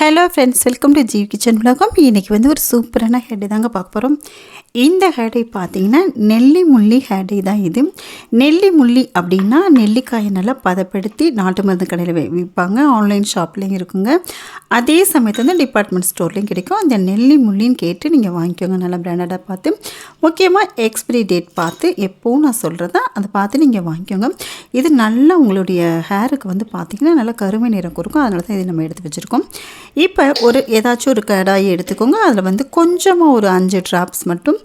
Hello friends welcome to Jeev kitchen உலகம் இன்றைக்கி வந்து ஒரு சூப்பரான ஹெட் தாங்க பார்க்க போகிறோம் இந்த ஹேடை பார்த்தீங்கன்னா நெல்லி முள்ளி ஹேடை தான் இது. நெல்லி முள்ளி அப்படின்னா நெல்லிக்காயை நல்லா பதப்படுத்தி நாட்டு மருந்து கடையில் விற்பாங்க. ஆன்லைன் ஷாப்லேயும் இருக்குங்க. அதே சமயத்தில் வந்து டிபார்ட்மெண்ட் ஸ்டோர்லேயும் கிடைக்கும். அந்த நெல்லி முள்ளின்னு கேட்டு நீங்கள் வாங்கிக்கோங்க. நல்லா பிராண்டடாக பார்த்து. முக்கியமாக எக்ஸ்பிரி டேட் பார்த்து எப்போவும் நான் சொல்கிறதா அதை பார்த்து நீங்கள் வாங்கிக்கோங்க. இது நல்லா உங்களுடைய ஹேருக்கு வந்து பார்த்திங்கன்னா நல்லா கருமை நிறம் கொடுக்கும். அதனால தான் இதை நம்ம எடுத்து வச்சுருக்கோம். இப்போ ஒரு ஏதாச்சும் ஒரு கடாயை எடுத்துக்கோங்க. அதில் வந்து கொஞ்சமாக ஒரு அஞ்சு ட்ராப்ஸ் மட்டும்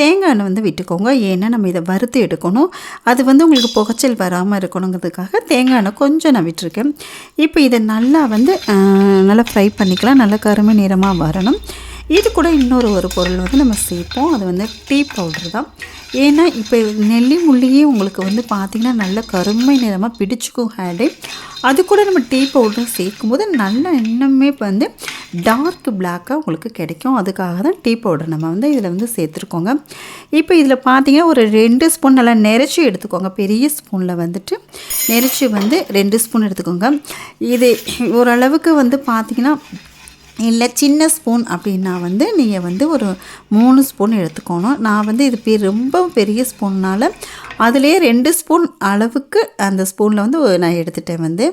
தேங்காய் எண்ணெய் வந்து விட்டுக்கோங்க. ஏன்னா நம்ம இதை வறுத்து எடுக்கணும். அது வந்து உங்களுக்கு புகைச்சல் வராமல் இருக்கணுங்கிறதுக்காக தேங்காய் எண்ணெய் கொஞ்சம் நான் விட்டுருக்கேன். இப்போ இதை நல்லா வந்து நல்லா ஃப்ரை பண்ணிக்கலாம். நல்லா கருமை நிறமாக வரணும். இது கூட இன்னொரு ஒரு பொருள் வந்து நம்ம சேர்ப்போம். அது வந்து டீ பவுடர் தான். ஏன்னா இப்போ நெல்லி முள்ளியே உங்களுக்கு வந்து பார்த்திங்கன்னா நல்ல கருமை நிறமாக பிடிச்சிக்கும் ஹேடு. அது கூட நம்ம டீ பவுடர் சேர்க்கும்போது நல்லா இன்னுமே இப்போ வந்து டார்க் பிளாக்காக உங்களுக்கு கிடைக்கும். அதுக்காக தான் டீ பவுடர் நம்ம வந்து இதில் வந்து சேர்த்துருக்கோங்க. இப்போ இதில் பார்த்தீங்கன்னா ஒரு ரெண்டு ஸ்பூன் நல்லா நெரிச்சி எடுத்துக்கோங்க. பெரிய ஸ்பூனில் வந்துட்டு நெரிச்சி வந்து ரெண்டு ஸ்பூன் எடுத்துக்கோங்க. இது ஓரளவுக்கு வந்து பார்த்திங்கன்னா இல்லை சின்ன ஸ்பூன் அப்படின்னா வந்து நீங்கள் வந்து ஒரு மூணு ஸ்பூன் எடுத்துக்கணும். நான் வந்து இது பெ ரொம்ப பெரிய ஸ்பூன்னால் அதுலேயே ரெண்டு ஸ்பூன் அளவுக்கு அந்த ஸ்பூனில் வந்து நான் எடுத்துட்டேன் வந்து.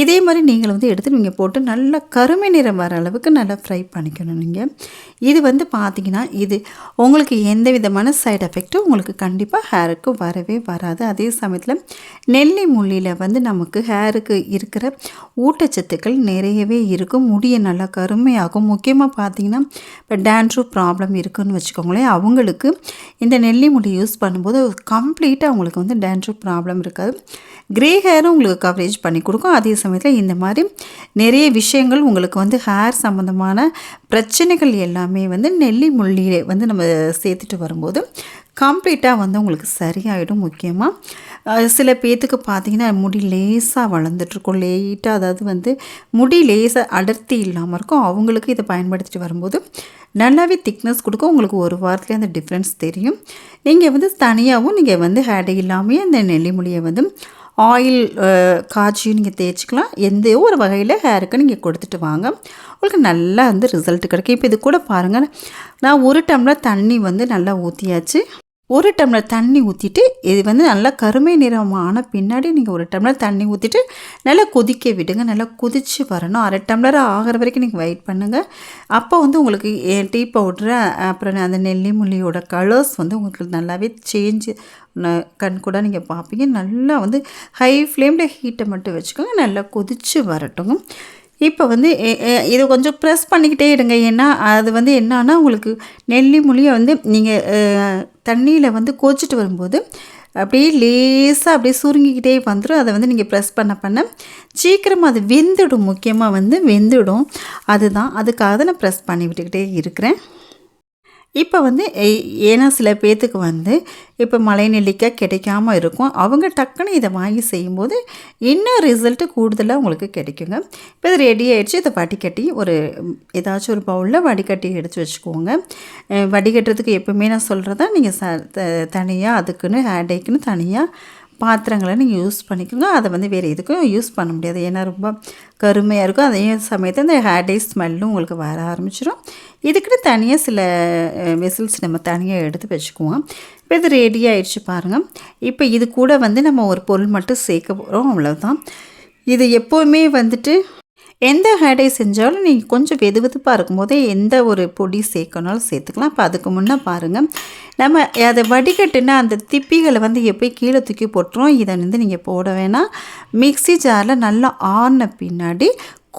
இதே மாதிரி நீங்கள் வந்து எடுத்து நீங்கள் போட்டு நல்லா கருமை நிறம் வர அளவுக்கு நல்லா ஃப்ரை பண்ணிக்கணும் நீங்கள் இது வந்து பார்த்தீங்கன்னா இது உங்களுக்கு எந்த விதமான சைடு எஃபெக்ட்டும் உங்களுக்கு கண்டிப்பாக ஹேருக்கு வரவே வராது. அதே சமயத்தில் நெல்லி முள்ளியில் வந்து நமக்கு ஹேருக்கு இருக்கிற ஊட்டச்சத்துக்கள் நிறையவே இருக்கும். முடியை நல்லா கருமையாகும் முக்கியமாக பார்த்தீங்கன்னா இப்போ டேண்ட்ரூ ப்ராப்ளம் இருக்குதுன்னு வச்சுக்கோங்களேன் அவங்களுக்கு இந்த நெல்லி முடி யூஸ் பண்ணும்போது கம்ப்ளீட்டாக அவங்களுக்கு வந்து டேண்ட்ரூ ப்ராப்ளம் இருக்காது. கிரே ஹேரும் உங்களுக்கு கவரேஜ் பண்ணி கொடுக்கும். அதே சமயத்தில் இந்த மாதிரி நிறைய விஷயங்கள் உங்களுக்கு வந்து ஹேர் சம்மந்தமான பிரச்சனைகள் எல்லாமே வந்து நெல்லி முள்ளியிலே வந்து நம்ம சேர்த்துட்டு வரும்போது கம்ப்ளீட்டாக வந்து உங்களுக்கு சரியாயிடும் முக்கியமாக சில பேர்த்துக்கு பார்த்தீங்கன்னா முடி லேசாக வளர்ந்துட்டுருக்கும். லேட்டாக அதாவது வந்து முடி லேசாக அடர்த்தி இல்லாமல் இருக்கும். அவங்களுக்கு இதை பயன்படுத்திட்டு வரும்போது நல்லாவே திக்னஸ் கொடுக்கும். உங்களுக்கு ஒரு வாரத்துலேயே அந்த டிஃப்ரென்ஸ் தெரியும். நீங்கள் வந்து தனியாகவும் நீங்கள் வந்து ஹேடை இல்லாமல் இந்த நெல்லி முடியை வந்து ஆயில் காய்ச்சி நீங்கள் தேய்ச்சிக்கலாம். எந்த ஒரு வகையில் ஹேருக்கு நீங்கள் கொடுத்துட்டு வாங்க. உங்களுக்கு நல்லா வந்து ரிசல்ட் கிடைக்கும். இப்போ இது கூட பாருங்கள் நான் ஒரு டம்ளர் தண்ணி வந்து நல்லா ஊற்றியாச்சு ஒரு டம்ளர் தண்ணி ஊற்றிட்டு இது வந்து நல்லா கருமை நிறமான பின்னாடி நீங்கள் ஒரு டம்ளர் தண்ணி ஊற்றிட்டு நல்லா கொதிக்க விடுங்க. நல்லா கொதித்து வரணும். அரை டம்ளர் ஆகிற வரைக்கும் நீங்கள் வெயிட் பண்ணுங்கள் அப்போ வந்து உங்களுக்கு டீ பவுட்ரு அப்புறம் அந்த நெல்லி முள்ளியோட கலர்ஸ் வந்து உங்களுக்கு நல்லாவே சேஞ்சு கண் கூட நீங்கள் பார்ப்பீங்க. நல்லா வந்து ஹை ஃப்ளேமில் ஹீட்டை மட்டும் வச்சுக்கோங்க. நல்லா கொதித்து வரட்டும். இப்போ வந்து இதை கொஞ்சம் ப்ரெஸ் பண்ணிக்கிட்டே இருங்க. ஏன்னா அது வந்து என்னன்னா உங்களுக்கு நெல்லி மொழியை வந்து நீங்கள் தண்ணியில் வந்து கொதிச்சிட்டு வரும்போது அப்படியே லேசாக அப்படியே சுருங்கிக்கிட்டே வந்துடும் அதை வந்து நீங்கள் ப்ரெஸ் பண்ண பண்ண சீக்கிரமாக அது வெந்துடும். முக்கியமாக வந்து வெந்துடும். அதுதான். அதுக்காக தான் நான் ப்ரெஸ் பண்ணி விட்டுக்கிட்டே இருக்கிறேன். இப்போ வந்து ஏன்னா சில பேர்த்துக்கு வந்து இப்போ மலை நெல்லிக்காய் கிடைக்காம இருக்கும். அவங்க டக்குன்னு இதை வாங்கி செய்யும்போது இன்னும் ரிசல்ட்டு கூடுதலாக உங்களுக்கு கிடைக்குங்க? இப்போ இது ரெடி ஆகிடுச்சு இதை வடிகட்டி ஒரு ஏதாச்சும் ஒரு பவுலில் வடிகட்டி எடுத்து வச்சுக்கோங்க. வடிகட்டுறதுக்கு எப்பவுமே நான் சொல்கிறதா நீங்கள் ச தனியாக அதுக்குன்னு ஹேண்டேக்குன்னு தனியாக பாத்திரங்களை நீங்கள் யூஸ் பண்ணிக்கோங்க. அதை வந்து வேறு எதுக்கும் யூஸ் பண்ண முடியாது. ஏன்னா ரொம்ப கருமையாக இருக்கும். அதே சமயத்தில் இந்த ஹேடே ஸ்மெல்லும் உங்களுக்கு வர ஆரம்பிச்சிடும் இதுக்குன்னு தனியாக சில வெசில்ஸ் நம்ம தனியாக எடுத்து வச்சுக்குவோம். இப்போ இது ரெடி ஆயிடுச்சு பாருங்கள் இப்போ இது கூட வந்து நம்ம ஒரு பொருள் மட்டும் சேர்க்க போகிறோம் அவ்வளோதான் இது எப்போவுமே வந்துட்டு எந்த ஹேடை செஞ்சாலும் நீங்கள் கொஞ்சம் வெது வெதுப்பாக இருக்கும்போதே எந்த ஒரு பொடி சேர்க்கணாலும் சேர்த்துக்கலாம். இப்போ அதுக்கு முன்னே பாருங்கள் நம்ம அதை வடிகட்டுனா அந்த திப்பிகளை வந்து எப்படி கீழே தூக்கி போட்டுரும் இதை வந்து நீங்கள் போட வேணாம். மிக்ஸி ஜாரில் நல்லா ஆறின பின்னாடி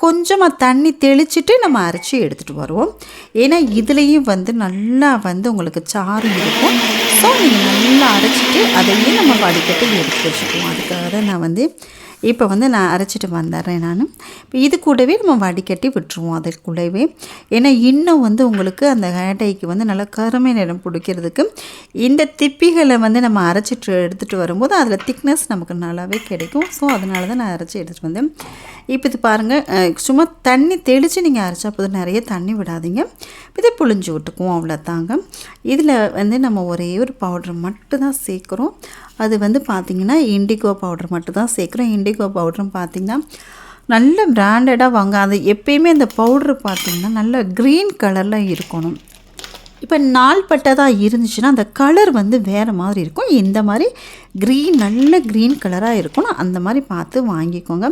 கொஞ்சமாக தண்ணி தெளிச்சிட்டு நம்ம அரைச்சி எடுத்துகிட்டு வருவோம். ஏன்னா இதுலேயும் வந்து நல்லா வந்து உங்களுக்கு சாறு இருக்கும். ஸோ நீங்கள் நல்லா அரைச்சிட்டு அதையும் நம்ம வடிகட்டி எடுத்து வச்சுக்குவோம். அதுக்காக தான் நான் வந்து இப்போ வந்து நான் அரைச்சிட்டு வந்துடுறேன் நான். இப்போ இது கூடவே நம்ம வடிகட்டி விட்டுருவோம் அதுக்குள்ளவே. ஏன்னா இன்னும் வந்து உங்களுக்கு அந்த ஹேட்டைக்கு வந்து நல்லா கருமை நிறம் பிடிக்கிறதுக்கு இந்த திப்பிகளை வந்து நம்ம அரைச்சிட்டு எடுத்துகிட்டு வரும்போது அதில் திக்னஸ் நமக்கு நல்லாவே கிடைக்கும். ஸோ அதனால தான் நான் அரைச்சி எடுத்துகிட்டு வந்தேன். இப்போ இது பாருங்கள் சும்மா தண்ணி தெளித்து நீங்கள் அரைச்சா போதும். நிறைய தண்ணி விடாதீங்க. இதை புழிஞ்சு விட்டுக்குவோம் அவ்வளோதாங்க. இதில் வந்து நம்ம ஒரே ஒரு பவுடர் மட்டும் தான் சேர்க்குறோம். அது வந்து பார்த்திங்கன்னா இண்டிகோ பவுடர் மட்டும் தான் சேர்க்குறோம். இண்டிகோ பவுடரும் பார்த்திங்கன்னா நல்ல பிராண்டடாக வாங்க அது எப்பயுமே அந்த பவுட்ரு பார்த்திங்கன்னா நல்ல க்ரீன் கலரில் இருக்கணும். இப்போ நாள்பட்டதாக இருந்துச்சுன்னா அந்த கலர் வந்து வேறு மாதிரி இருக்கும். இந்த மாதிரி க்ரீன் நல்ல க்ரீன் கலராக இருக்கணும். அந்த மாதிரி பார்த்து வாங்கிக்கோங்க.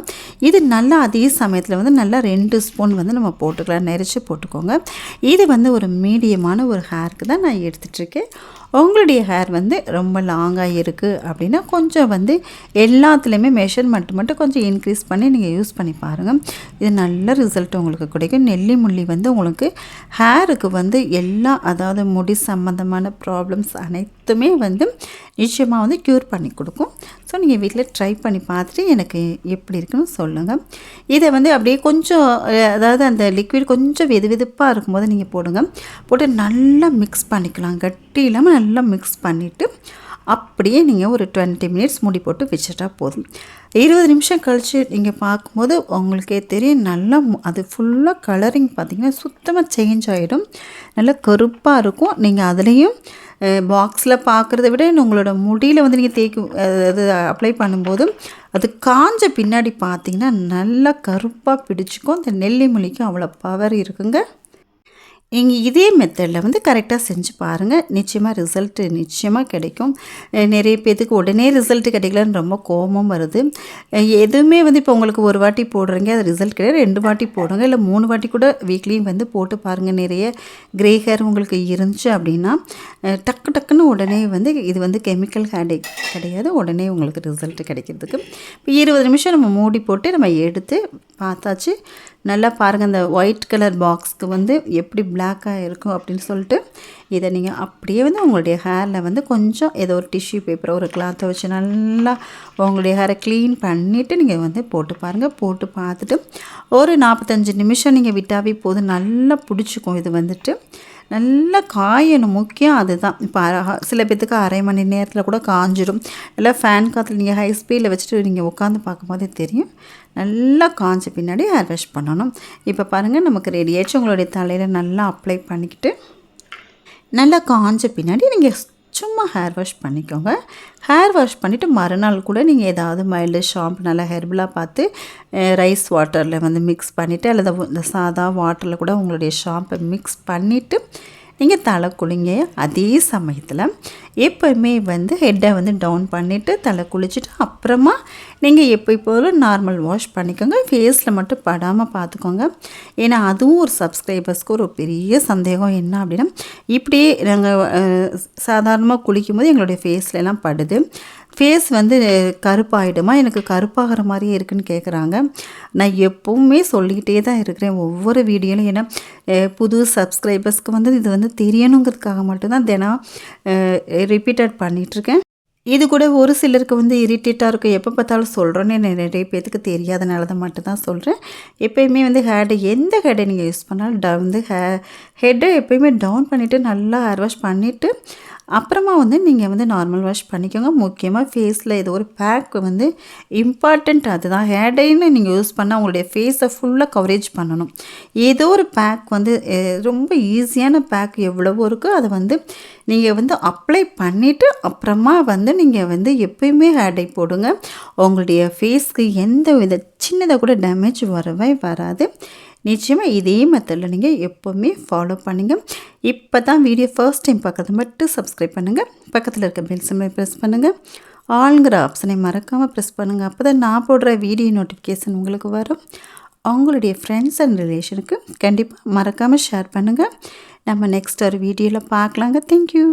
இது நல்லா அதே சமயத்தில் வந்து நல்லா ரெண்டு ஸ்பூன் வந்து நம்ம போட்டுக்கலாம் நெரிச்சு போட்டுக்கோங்க. இது வந்து ஒரு மீடியமான ஒரு ஹேருக்கு தான் நான் எடுத்துகிட்ருக்கேன் உங்களுடைய ஹேர் வந்து ரொம்ப லாங்காக இருக்குது அப்படின்னா கொஞ்சம் வந்து எல்லாத்துலேயுமே மெஷர்மெண்ட் மட்டும் கொஞ்சம் இன்க்ரீஸ் பண்ணி நீங்கள் யூஸ் பண்ணி பாருங்கள் இது நல்ல ரிசல்ட் உங்களுக்கு கிடைக்கும். நெல்லி முள்ளி வந்து உங்களுக்கு ஹேருக்கு வந்து எல்லா அதாவது முடி சம்மந்தமான ப்ராப்ளம்ஸ் அனைத்துமே வந்து நிச்சயமாக வந்து க்யூர் பண்ணி கொடுக்கும். ஸோ நீங்கள் வீட்டில் ட்ரை பண்ணி பார்த்துட்டு எனக்கு எப்படி இருக்குன்னு சொல்லுங்கள் இதை வந்து அப்படியே கொஞ்சம் அதாவது அந்த லிக்விட் கொஞ்சம் வெது வெதுப்பாக இருக்கும்போது நீங்கள் போடுங்க. போட்டு நல்லா மிக்ஸ் பண்ணிக்கலாம். கட்டி இல்லாமல் நல்லா மிக்ஸ் பண்ணிவிட்டு அப்படியே நீங்கள் ஒரு டுவெண்ட்டி மினிட்ஸ் மூடி போட்டு வச்சுட்டா போதும். இருபது நிமிஷம் கழித்து நீங்கள் பார்க்கும்போது உங்களுக்கே தெரியும் நல்லா அது ஃபுல்லாக கலரிங் பார்த்திங்கன்னா சுத்தமாக சேஞ்ச் ஆகிடும் நல்லா கருப்பாக இருக்கும். நீங்கள் அதுலேயும் பாக்ஸில் பார்க்குறத விட உங்களோட முடியில் வந்து நீங்கள் தேய்க்கும் அது அப்ளை பண்ணும்போது அது காஞ்ச பின்னாடி பார்த்தீங்கன்னா நல்லா கருப்பாக பிடிச்சிக்கும் அந்த நெல்லி மொழிக்கும் அவ்வளோ பவர் இருக்குங்க. நீங்கள் இதே மெத்தடில் வந்து கரெக்டாக செஞ்சு பாருங்கள் நிச்சயமாக ரிசல்ட்டு நிச்சயமாக கிடைக்கும். நிறைய பேத்துக்கு உடனே ரிசல்ட்டு கிடைக்கலன்னு ரொம்ப கோபம் வருது. எதுவுமே வந்து இப்போ உங்களுக்கு ஒரு வாட்டி போடுறீங்க அது ரிசல்ட் கிடையாது. ரெண்டு வாட்டி போடுங்க இல்லை மூணு வாட்டி கூட வீக்லியும் வந்து போட்டு பாருங்கள் நிறைய கிரே ஹேர் உங்களுக்கு இருந்துச்சு அப்படின்னா டக்கு டக்குன்னு உடனே வந்து இது வந்து கெமிக்கல் ஹேடே கிடையாது. உடனே உங்களுக்கு ரிசல்ட்டு கிடைக்கிறதுக்கு. இப்போ இருபது நிமிஷம் நம்ம மூடி போட்டு நம்ம எடுத்து பார்த்தாச்சு. நல்லா பாருங்கள் அந்த ஒயிட் கலர் பாக்ஸ்க்கு வந்து எப்படி பிளாக்காக இருக்கும் அப்படின்னு சொல்லிட்டு இதை நீங்கள் அப்படியே வந்து உங்களுடைய ஹேரில் வந்து கொஞ்சம் ஏதோ ஒரு டிஷ்யூ பேப்பரை ஒரு கிளாத்தை வச்சு நல்லா உங்களுடைய ஹேரை க்ளீன் பண்ணிவிட்டு நீங்கள் வந்து போட்டு பாருங்கள் போட்டு பார்த்துட்டு ஒரு நாற்பத்தஞ்சு நிமிஷம் நீங்கள் விட்டாவே போதும். நல்லா பிடிச்சிக்கும் இது வந்துட்டு. நல்லா காயணும். முக்கியம் அதுதான். இப்போ சில பேர்த்துக்கு அரை மணி நேரத்தில் கூட காஞ்சிடும் இல்லை ஃபேன் காற்றுல நீங்கள் ஹை ஸ்பீடில் வச்சுட்டு நீங்கள் உட்காந்து பார்க்கும்போதே தெரியும். நல்லா காஞ்ச பின்னாடி ஹேர் வாஷ் பண்ணணும். இப்போ பாருங்கள் நமக்கு ரெடி ஆயிடுச்சு. உங்களுடைய தலையில் நல்லா அப்ளை பண்ணிக்கிட்டு நல்லா காஞ்ச பின்னாடி நீங்கள் சும்மா ஹேர் வாஷ் பண்ணிக்கோங்க. ஹேர் வாஷ் பண்ணிவிட்டு மறுநாள் கூட நீங்கள் ஏதாவது மைல்டு ஷாம்பு நல்லா ஹெர்பலாக பார்த்து ரைஸ் வாட்டரில் வந்து மிக்ஸ் பண்ணிவிட்டு அல்லது இந்த சாதா வாட்டரில் கூட உங்களுடைய ஷாம்பை மிக்ஸ் பண்ணிவிட்டு நீங்கள் தலை குளிங்க. அதே சமயத்தில் எப்போவுமே வந்து ஹெட்டை வந்து டவுன் பண்ணிவிட்டு தலை குளிச்சுட்டு அப்புறமா நீங்கள் எப்போ போல நார்மல் வாஷ் பண்ணிக்கோங்க. ஃபேஸில் மட்டும் படாமல் பார்த்துக்கோங்க. ஏன்னா அதுவும் ஒரு சப்ஸ்கிரைபர்ஸ்க்கு ஒரு பெரிய சந்தேகம் என்ன அப்படின்னா இப்படியே நாங்கள் சாதாரணமாக குளிக்கும் போது எங்களுடைய ஃபேஸ்லலாம் படுது. ஃபேஸ் வந்து கருப்பாயிடுமா? எனக்கு கருப்பாகிற மாதிரியே இருக்குன்னு கேட்குறாங்க நான் எப்போவுமே சொல்லிக்கிட்டே தான் இருக்கிறேன். ஒவ்வொரு வீடியோலையும் ஏன்னா புது சப்ஸ்கிரைபர்ஸ்க்கு வந்து இது வந்து தெரியணுங்கிறதுக்காக மட்டும்தான் தினம் ரிப்பீட்டட் பண்ணிகிட்ருக்கேன் இது கூட ஒரு சிலருக்கு வந்து இரிட்டேட்டாக இருக்கும். எப்போ பார்த்தாலும் சொல்கிறோன்னு நிறைய பேத்துக்கு தெரியாதனால தான் மட்டும்தான் சொல்கிறேன் எப்போயுமே வந்து ஹேடு எந்த ஹேடை நீங்கள் யூஸ் பண்ணாலும் ட வந்து ஹே ஹெட்டை எப்போயுமே டவுன் பண்ணிவிட்டு நல்லா ஹேர் வாஷ் பண்ணிவிட்டு அப்புறமா வந்து நீங்கள் வந்து நார்மல் வாஷ் பண்ணிக்கோங்க. முக்கியமாக ஃபேஸில் ஏதோ ஒரு பேக் வந்து இம்பார்ட்டண்ட் அதுதான். ஹேடைன்னு நீங்கள் யூஸ் பண்ணால் உங்களுடைய ஃபேஸை ஃபுல்லாக கவரேஜ் பண்ணணும். ஏதோ ஒரு பேக் வந்து ரொம்ப ஈஸியான பேக் எவ்வளவோ இருக்கோ. அதை வந்து நீங்கள் வந்து அப்ளை பண்ணிவிட்டு அப்புறமா வந்து நீங்கள் வந்து எப்பயுமே ஹேர்டை போடுங்க. உங்களுடைய ஃபேஸ்க்கு எந்த வித சின்னதாக கூட டேமேஜ் வரவே வராது. நிச்சயமாக இதே மெத்தடில் நீங்கள் எப்போவுமே ஃபாலோ பண்ணுங்கள் இப்போ தான் வீடியோ ஃபர்ஸ்ட் டைம் பார்க்குறது மட்டும் சப்ஸ்கிரைப் பண்ணுங்கள் பக்கத்தில் இருக்க பெல் சிம்மை ப்ரெஸ் பண்ணுங்கள் ஆளுங்கிற ஆப்ஷனை மறக்காமல் ப்ரெஸ் பண்ணுங்கள் அப்போ தான் நான் போடுற வீடியோ நோட்டிஃபிகேஷன் உங்களுக்கு வரும். அவங்களுடைய ஃப்ரெண்ட்ஸ் அண்ட் ரிலேஷனுக்கு கண்டிப்பாக மறக்காமல் ஷேர் பண்ணுங்கள் நம்ம நெக்ஸ்ட் ஒரு வீடியோவில் பார்க்கலாங்க. தேங்க்யூ